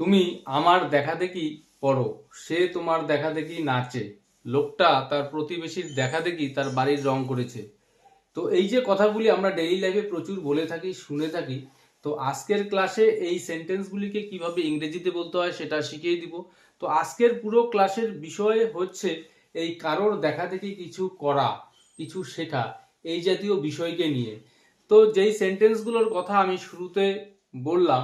তুমি আমার দেখা দেখি পড়ো, সে তোমার দেখা দেখি নাচে। লোকটা তার প্রতিবেশীর দেখা দেখি তার বাড়ির রং করেছে। তো এই যে কথাগুলি আমরা ডেইলি লাইফে প্রচুর বলে থাকি, শুনে থাকি, তো আজকের ক্লাসে এই সেন্টেন্সগুলিকে কীভাবে ইংরেজিতে বলতে হয় সেটা শিখিয়ে দিব। তো আজকের পুরো ক্লাসের বিষয় হচ্ছে এই কারোর দেখা দেখি কিছু করা, কিছু শেখা, এই জাতীয় বিষয়কে নিয়ে। তো যেই সেন্টেন্সগুলোর কথা আমি শুরুতে বললাম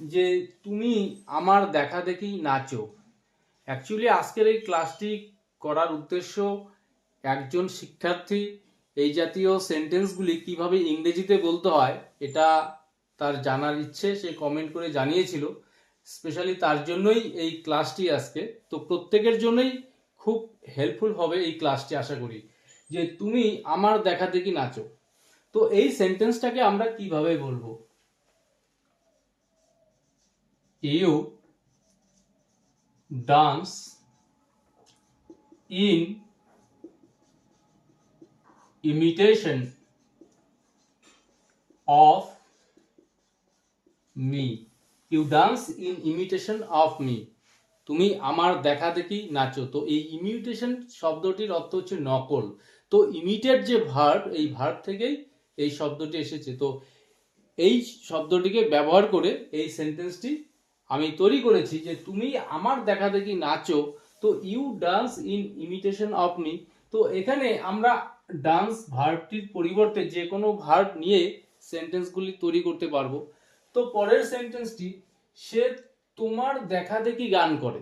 যে তুমি আমার দেখা দেখি নাচো। অ্যাকচুয়ালি আজকের এই ক্লাসটি করার উদ্দেশ্য একজন শিক্ষার্থী এই জাতীয় সেন্টেন্সগুলি কীভাবে ইংরেজিতে বলতে হয়, এটা তার জানার ইচ্ছে, সে কমেন্ট করে জানিয়েছিল। স্পেশালি তার জন্যই এই ক্লাসটি আজকে। তো প্রত্যেকের জন্যই খুব হেল্পফুল হবে এই ক্লাসটি আশা করি। যে তুমি আমার দেখা দেখি নাচো। তো এই সেন্টেন্সটাকে আমরা কীভাবে বলব? You dance in imitation of me. You dance in imitation of me তুমি আমার দেখা দেখি নাচো। তো এই ইমিটেশন শব্দটির অর্থ হচ্ছে নকল। তো ইমিটেট যে ভার্ব এই ভার্ব থেকেই এই শব্দটি এসেছে। তো এই শব্দটিকে ব্যবহার করে এই সেন্টেন্সটি আমি তৈরি করেছি যে তুমি আমার দেখা দেখি নাচো, তো you dance in imitation of me তো এখানে আমরা ডান্স ভার্বটির পরিবর্তে যে কোনো ভার্ব নিয়ে সেন্টেন্সগুলি তৈরি করতে পারব। তো পরের সেন্টেন্সটি সে তোমার দেখা দেখি গান করে?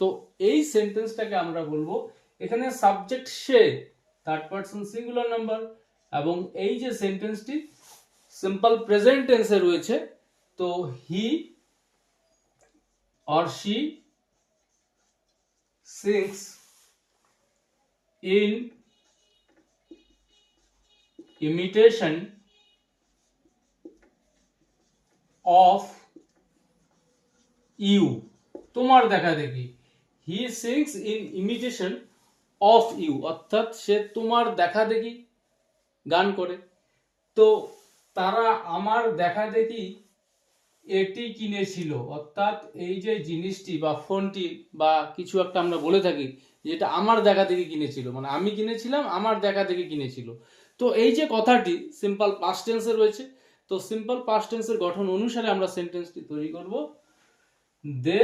তো এই সেন্টেন্সটাকে আমরা বলব, এখানে সাবজেক্ট সে থার্ড পার্সন সিঙ্গুলার নাম্বার এবং এই যে সেন্টেন্সটি সিম্পল প্রেজেন্ট টেন্সে রয়েছে, তো হি or she sings in imitation of you. তোমার দেখা দেখি। He sings in imitation of you অর্থাৎ সে তোমার দেখা দেখি গান করে। তো তারা আমার দেখা দেখি এটি কিনেছিল। অর্থাৎ এই যে জিনিসটি বা ফোনটি বা কিছু একটা আমরা বলে থাকি, যেটা আমার দেখা থেকে কিনেছিল। মানে আমি কিনেছিলাম, আমার দেখা থেকে কিনেছিল। তো এই যে কথাটি সিম্পল পাস্ট টেন্সে রয়েছে। তো সিম্পল পাস্ট টেন্সের গঠন অনুসারে আমরা সেন্টেন্সটি তৈরি করব। দে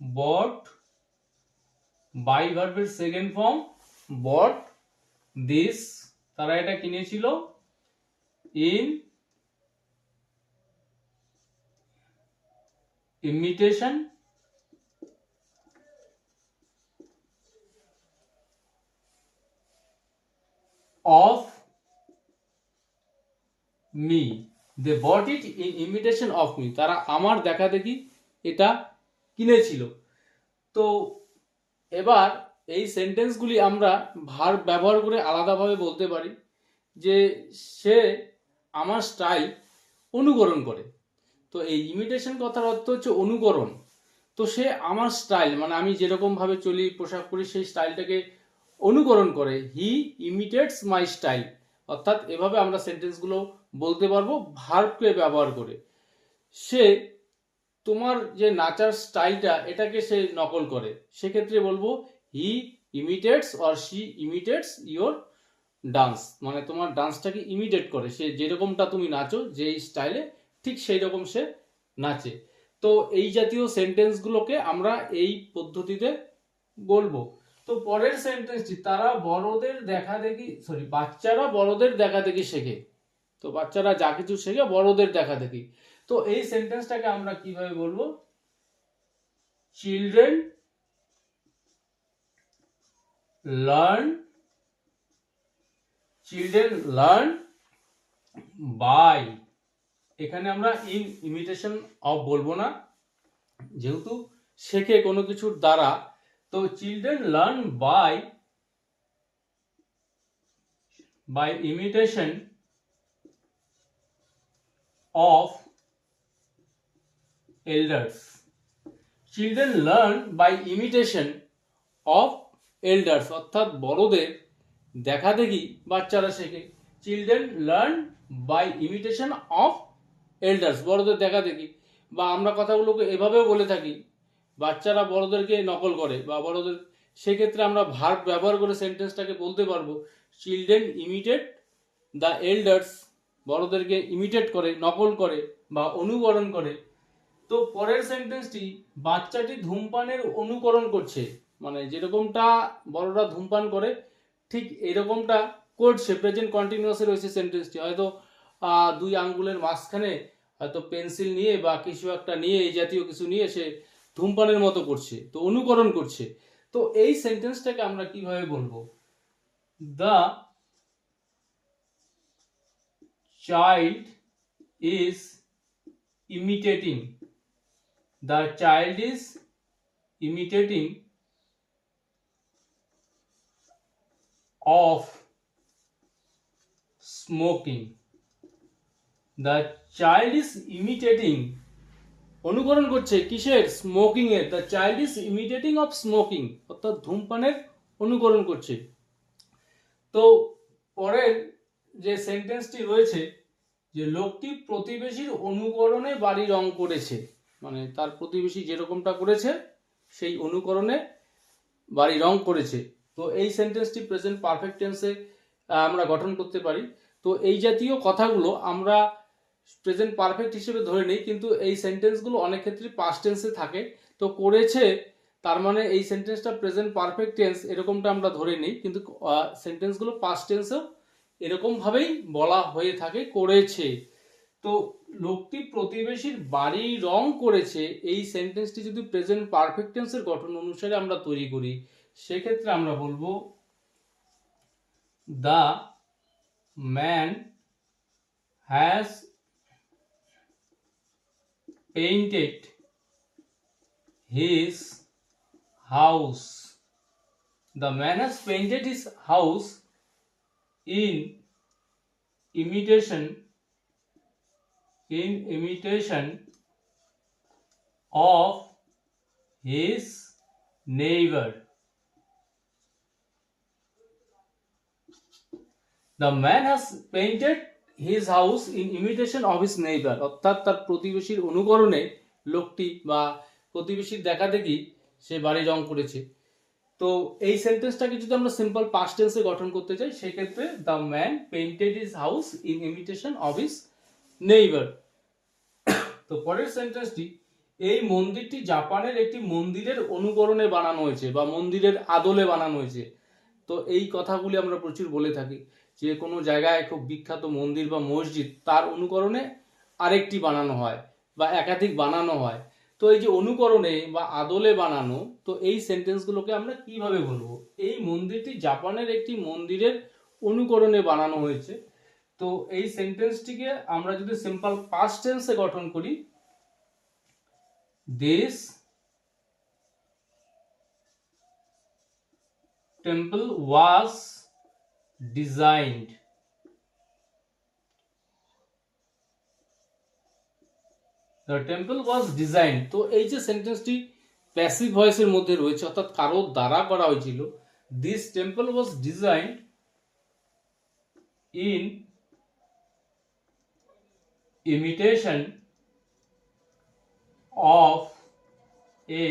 বট বাই ভার্বের সেকেন্ড ফর্ম বট দিস, তারা এটা কিনেছিল in imitation? Of me. They bought it in imitation of me. তারা আমার দেখা দেখি এটা কিনেছিল। তো এবার এই সেন্টেন্সগুলি আমরা ভার ব্যবহার করে আলাদাভাবে বলতে পারি যে সে আমার স্টাইল অনুকরণ করে। তো এই ইমিটেশন কথার অর্থ হচ্ছে অনুকরণ। তো সে আমার স্টাইল মানে আমি যেরকম ভাবে চলি, পোশাক পরি, সেই স্টাইলটাকে অনুকরণ করে। হি ইমিটেটস মাই স্টাইল অর্থাৎ এভাবে আমরা সেন্টেন্সগুলো বলতে পারব ভার্বকে ব্যবহার করে। সে তোমার যে নাচার স্টাইলটা এটাকে সে নকল করে। সেক্ষেত্রে বলব he imitates or she imitates your dance মানে তোমার ডান্সটাকে ইমিটেট করে। সে যেরকমটা তুমি নাচো, যেই স্টাইলে ঠিক সেই রকম সে নাচে। তো এই জাতীয় সেন্টেন্সগুলোকে আমরা এই পদ্ধতিতে বলব। তো পরের সেন্টেন্সটি তারা বড়দের দেখা দেখি সরি বাচ্চারা বড়দের দেখা দেখি শেখে। তো বাচ্চারা যা কিছু শেখে, বড়দের দেখা দেখি। তো এই সেন্টেন্সটাকে আমরা কীভাবে বলব? Children learn children learn by এখানে আমরা ইন ইমিটেশন অফ বলব না। যেহেতু শেখে কোনো কিছুর দ্বারা, তো children learn by by imitation of elders children learn by imitation of elders অর্থাৎ বড়দের দেখা দেখি বাচ্চারা শেখে। Children learn by imitation of elders বড়দের দেখা দেখি। বা আমরা কথাগুলোকে এভাবেও বলে থাকি, বাচ্চারা বড়দেরকে নকল করে বা বড়দের, সেক্ষেত্রে আমরা ভার্ব ব্যবহার করে সেন্টেন্সটাকে বলতে পারব চিলড্রেন ইমিটেট দ্য এল্ডার্স বড়দেরকে ইমিটেট করে, নকল করে বা অনুকরণ করে। তো পরের সেন্টেন্সটি বাচ্চাটি ধূমপানের অনুকরণ করছে। মানে যেরকমটা বড়রা ধূমপান করে, ঠিক এরকমটা করছে প্রেজেন্ট কন্টিনিউয়াসে রয়েছে সেন্টেন্সটি হয়তো দুই আঙ্গুলের মাঝখানে হয়তো পেন্সিল নিয়ে বা কিছু একটা নিয়ে, এই জাতীয় কিছু নিয়ে সে ধূমপানের মতো করছে, তো অনুকরণ করছে। তো এই সেন্টেন্সটাকে আমরা কীভাবে বলব? The child is imitating. The child is imitating of smoking. The child is imitating অনুকরণ করছে কিসের? স্মোকিং এর। The child is imitating of smoking অর্থাৎ ধূমপানের অনুকরণ করছে। তো পরের যে সেন্টেন্সটি রয়েছে, যে লোকটি প্রতিবেশীর অনুকরণে বাড়ি রং করেছে মানে তার প্রতিবেশী যেরকমটা করেছে, সেই অনুকরণে বাড়ি রং করেছে। তো এই সেন্টেন্সটি প্রেজেন্ট পারফেক্ট টেন্সে আমরা গঠন করতে পারি। তো এই জাতীয় কথাগুলো আমরা প্রেজেন্ট পারফেক্ট হিসেবে ধরে নিই, কিন্তু এই সেন্টেন্সগুলো অনেক ক্ষেত্রে পাস্ট টেন্সে থাকে। তো করেছে, তার মানে এই সেন্টেন্সটা প্রেজেন্ট পারফেক্ট টেন্স এরকমটা আমরা ধরে নিই, কিন্তু সেন্টেন্সগুলো পাস্ট টেন্সেও এরকম ভাবেই বলা হয়ে থাকে, করেছে। তো লোকটি প্রতিবেশীর বাড়ি রং করেছে, এই সেন্টেন্সটি যদি প্রেজেন্ট পারফেক্ট টেন্সের গঠন অনুসারে আমরা তৈরি করি, সেক্ষেত্রে আমরা বলব the man has painted his house. The man has painted his house in imitation in imitation of his neighbor. The man has painted his house in imitation of his neighbor. অর্থাৎ তার প্রতিবেশীর অনুকরণে লোকটি বা প্রতিবেশীর দেখা দেখি সে বাড়ি রং করেছে। তো এই সেন্টেন্সটাকে যদি আমরা সিম্পল পাস্ট টেন্সে গঠন করতে চাই, সেক্ষেত্রে the man painted is house in imitation of his neighbour তো পরের সেন্টেন্সটি এই মন্দিরটি জাপানের একটি মন্দিরের অনুকরণে বানানো হয়েছে বা মন্দিরের আদলে বানানো হয়েছে। তো এই কথাগুলি আমরা প্রচুর বলে থাকি। যে কোনো জায়গায় খুব বিখ্যাত মন্দির বা মসজিদ, তার অনুকরণে আরেকটি বানানো হয় বা একাধিক বানানো হয়। তো এই যে অনুকরণে বা আদলে বানানো, তো এই সেন্টেন্সগুলোকে আমরা কীভাবে বলব? এই মন্দিরটি জাপানের একটি মন্দিরের অনুকরণে বানানো হয়েছে। তো এই সেন্টেন্সটিকে আমরা যদি সিম্পল পাস্ট টেন্সে গঠন করি this temple was designed the temple was design তো এই যে সেন্টেন্সটি প্যাসিভ ভয়েসের মধ্যে রয়েছে, অর্থাৎ কারও দ্বারা করা হয়েছিল this temple was design in imitation of a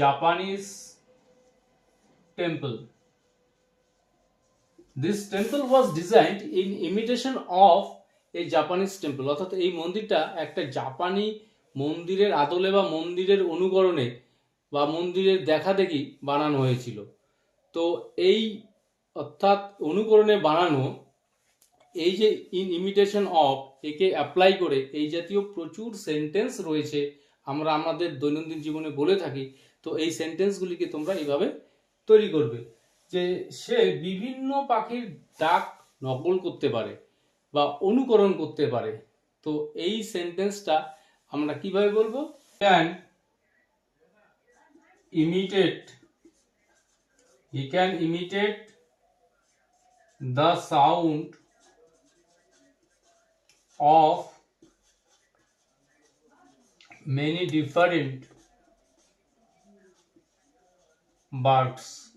Japanese temple this temple was designed in imitation of এই জাপানিজ টেম্পল অর্থাৎ এই মন্দিরটা একটা জাপানি মন্দিরের আদলে বা মন্দিরের অনুকরণে বা মন্দিরের দেখা দেখি বানানো হয়েছিল। তো এই অর্থাৎ অনুকরণে বানানো, এই যে ইন ইমিটেশন অফ একে অ্যাপ্লাই করে এই জাতীয় প্রচুর সেন্টেন্স রয়েছে। আমরা আমাদের দৈনন্দিন জীবনে বলে থাকি। তো এই সেন্টেন্সগুলিকে তোমরা এইভাবে তৈরি করবে যে সে বিভিন্ন পাখির ডাক নকল করতে পারে বা অনুকরণ করতে পারে। তো এই সেন্টেন্সটা আমরা কীভাবে বলব? Can imitate he can imitate the sound of many different birds.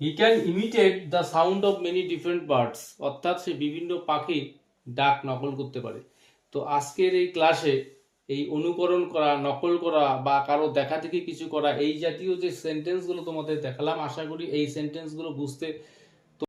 He can imitate the sound of many different birds. অর্থাৎ সে বিভিন্ন পাখি ডাক নকল করতে পারে তো আজকের এই ক্লাসে এই অনুকরণ করা, নকল করা বা কারও দেখা থেকে কিছু করা, এই জাতীয় যে সেন্টেন্সগুলো তোমাদের দেখালাম, আশা করি এই সেন্টেন্সগুলো বুঝতে